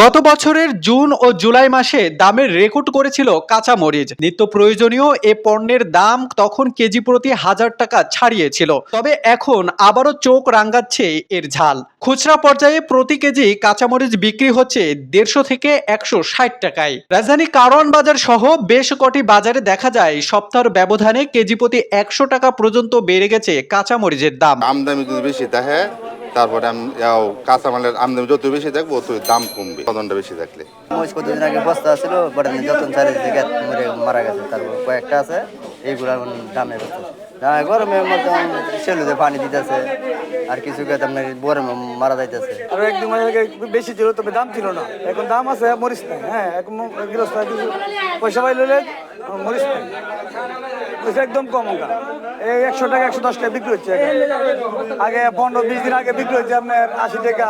গত বছরের জুন ও জুলাই মাসে দামের রেকর্ড করেছিল কাঁচা মরিচ। নিত্য প্রয়োজনীয় এ পণ্যের দাম তখন কেজি প্রতি হাজার টাকা ছাড়িয়েছিল। তবে এখন আবারও চোখ রাঙ্গাচ্ছে এর ঝাল। খুচরা পর্যায়ে প্রতি কেজি কাঁচামরিচ বিক্রি হচ্ছে দেড়শো থেকে একশো ষাট টাকায়। রাজধানী কারওয়ান বাজার সহ বেশ কটি বাজারে দেখা যায়, সপ্তাহের ব্যবধানে কেজি প্রতি একশো টাকা পর্যন্ত বেড়ে গেছে কাঁচামরিচের দাম। আমদানি বেশি দেখে তারপরে কাঁচামালের আমদানি যত বেশি দেখব তত দাম কমবে উৎপাদনটা বেশি দেখলে মহিষ কতদিন আগে বস্তা ছিল বড় যতন চারি থেকে মরে মারা গেছে তারপর কয়েকটা আছে এইগুলো এখন দামে বেচতেছে না গরমের সেলুতে পানি দিতেছে আর কিছু ক্ষেত্রে আপনার গরমে মারা যাইতেছে। আর একদিন মানে আগে বেশি ছিল তবে দাম ছিল না। এখন দাম আছে মরিচ নাই হ্যাঁ এখন গৃহস্থ কিছু পয়সা পাই লইলে মরিচ নাই। মরিচ একদম কম এই একশো টাকা, একশো দশ টাকা বিক্রি হচ্ছে। আগে পনেরো, বিশ দিন আগে বিক্রি হচ্ছে আপনার আশি টাকা,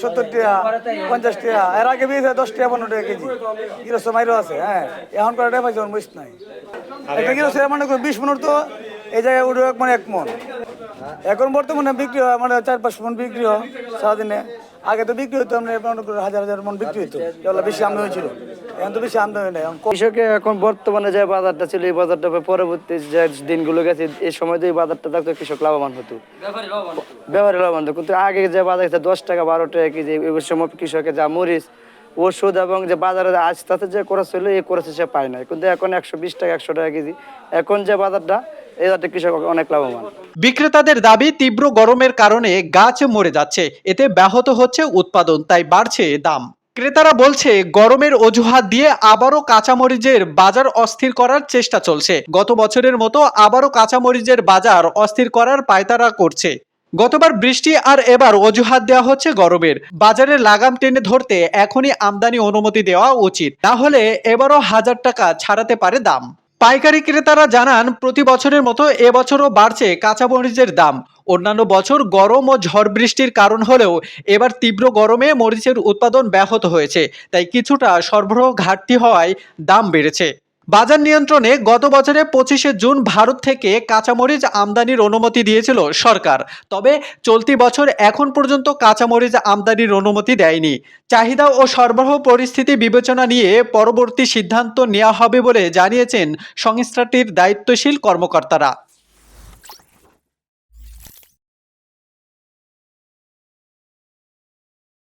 সত্তর টাকা, পঞ্চাশ টাকা। এর আগে বিক্রি দশ টাকা, পনেরো টাকা কেজি। গৃহস্থ মাইরও আছে হ্যাঁ। এখন করে টাকা পাইছে মরিচ নাই। একটা গৃহস্থ মনে বিশ পনেরো তো এই জায়গায় উঠে মানে এক মন। এখন বর্তমানে বিক্রি হয় মানে চার, পাঁচ মন বিক্রি হয় সারাদিনে। আগে তো বিক্রি হতো আমরা হাজার হাজার মন বিক্রি হতো বেশি আমদানি হয়েছিল। এখন তো বেশি আমদানি নেই কৃষকে এখন বর্তমানে যে বাজারটা ছিল এই বাজারটা পরবর্তী যে দিনগুলো গেছে এই সময় তো এই বাজারটা থাকতো কৃষক লাভবান হতো। ব্যবহারে লাভবান হতো। কিন্তু আগে যে বাজার দশ টাকা বারো টাকা কেজি সময় কৃষকের যা মরিচ ওষুধ এবং যে বাজারে আজ তাতে যে খরচ ছিল এই খরচ সে পায় না কিন্তু এখন একশো বিশ টাকা একশো টাকা কেজি এখন যে বাজারটা এই বাজারটা কৃষক অনেক লাভবান। বিক্রেতাদের দাবি তীব্র গরমের কারণে গাছ মরে যাচ্ছে এতে ব্যাহত হচ্ছে উৎপাদন তাই বাড়ছে দাম। ক্রেতারা বলছে, গরমের অজুহাত দিয়ে আবারও কাঁচামরিচের বাজার অস্থির করার চেষ্টা চলছে। গত বছরের মতো আবারও কাঁচামরিচের বাজার অস্থির করার পায়তারা করছে। গতবার বৃষ্টি আর এবার অজুহাত দেওয়া হচ্ছে গরমের। বাজারে লাগাম টেনে ধরতে এখনই আমদানি অনুমতি দেওয়া উচিত। না হলে এবারও হাজার টাকা ছাড়াতে পারে দাম। পাইকারি ক্রেতারা জানান, প্রতি বছরের মতো এবছরও বাড়ছে কাঁচা মরিচের দাম। অন্যান্য বছর গরম ও ঝড় বৃষ্টির কারণ হলেও এবার তীব্র গরমে মরিচের উৎপাদন ব্যাহত হয়েছে, তাই কিছুটা সরবরাহ ঘাটতি হওয়ায় দাম বেড়েছে। বাজার নিয়ন্ত্রণে গত বছরে পঁচিশে জুন ভারত থেকে কাঁচামরিচ আমদানির অনুমতি দিয়েছিল সরকার। তবে চলতি বছর এখন পর্যন্ত কাঁচামরিচ আমদানির অনুমতি দেয়নি। চাহিদা ও সরবরাহ পরিস্থিতি বিবেচনা নিয়ে পরবর্তী সিদ্ধান্ত নেওয়া হবে বলে জানিয়েছেন সংস্থাটির দায়িত্বশীল কর্মকর্তারা।